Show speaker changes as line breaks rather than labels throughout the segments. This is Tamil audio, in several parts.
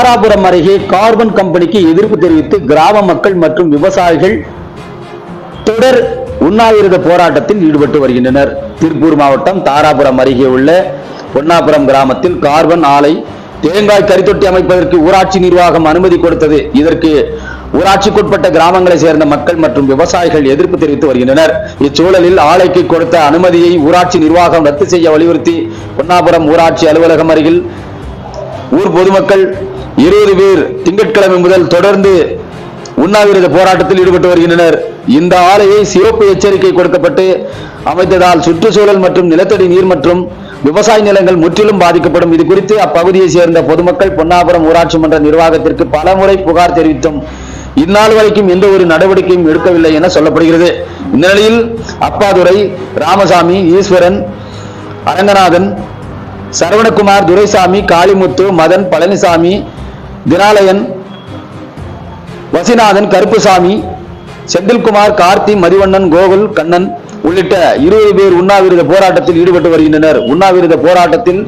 தாராபுரம் அருகே கார்பன் கம்பெனிக்கு எதிர்ப்பு தெரிவித்து கிராம மக்கள் மற்றும் விவசாயிகள் தொடர் உண்ணாவிரத போராட்டத்தில் ஈடுபட்டு வருகின்றனர். திருப்பூர் மாவட்டம் தாராபுரம் அருகே உள்ள பொன்னாபுரம் கிராமத்தில் கார்பன் ஆலை தேங்காய் கரித்தொட்டி அமைப்பதற்கு ஊராட்சி நிர்வாகம் அனுமதி கொடுத்தது. இதற்கு ஊராட்சிக்குட்பட்ட கிராமங்களை சேர்ந்த மக்கள் மற்றும் விவசாயிகள் எதிர்ப்பு தெரிவித்து வருகின்றனர். இச்சூழலில் ஆலைக்கு கொடுத்த அனுமதியை ஊராட்சி நிர்வாகம் ரத்து செய்ய வலியுறுத்தி பொன்னாபுரம் ஊராட்சி அலுவலகம் அருகில் ஊர் பொதுமக்கள் இருபது பேர் திங்கட்கிழமை முதல் தொடர்ந்து உண்ணாவிரத போராட்டத்தில் ஈடுபட்டு வருகின்றனர். இந்த ஆலையை சிவப்பு எச்சரிக்கை கொடுக்கப்பட்டு அமைத்ததால் சுற்றுச்சூழல் மற்றும் நிலத்தடி நீர் மற்றும் விவசாய நிலங்கள் முற்றிலும் பாதிக்கப்படும். இது குறித்து அப்பகுதியை சேர்ந்த பொதுமக்கள் பொன்னாபுரம் ஊராட்சி மன்ற நிர்வாகத்திற்கு பலமுறை புகார் தெரிவித்தும் இந்நாள் வரைக்கும் எந்த ஒரு நடவடிக்கையும் எடுக்கவில்லை என சொல்லப்படுகிறது. இந்த நிலையில் அப்பாதுரை ராமசாமி ஈஸ்வரன் அரங்கநாதன் சரவணகுமார் துரைசாமி காளிமுத்து மதன் பழனிசாமி தினாலயன் வசிநாதன் கருப்புசாமி செந்தில்குமார் கார்த்தி மதிவண்ணன் கோகுல் கண்ணன் உள்ளிட்ட இருபது பேர் உண்ணாவிரத போராட்டத்தில் ஈடுபட்டு வருகின்றனர். உண்ணாவிரத போராட்டத்தில்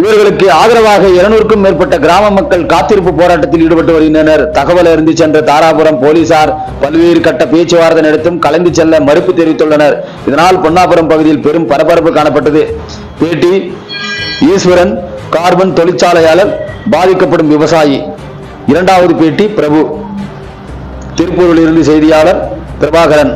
இவர்களுக்கு ஆதரவாக இருநூறுக்கும் மேற்பட்ட கிராம மக்கள் காத்திருப்பு போராட்டத்தில் ஈடுபட்டு வருகின்றனர். தகவல் அறிந்து சென்ற தாராபுரம் போலீசார் பல்வேறு கட்ட பேச்சுவார்த்தை நடத்தும் கலந்து செல்ல மறுப்பு தெரிவித்துள்ளனர். இதனால் பொன்னாபுரம் பகுதியில் பெரும் பரபரப்பு காணப்பட்டது. பேட்டி ஈஸ்வரன் கார்பன் தொழிற்சாலையாளர் பாதிக்கப்படும் விவசாயி. இரண்டாவது பேட்டி பிரபு. திருப்பூரில் இருந்து செய்தியாளர் பிரபாகரன்.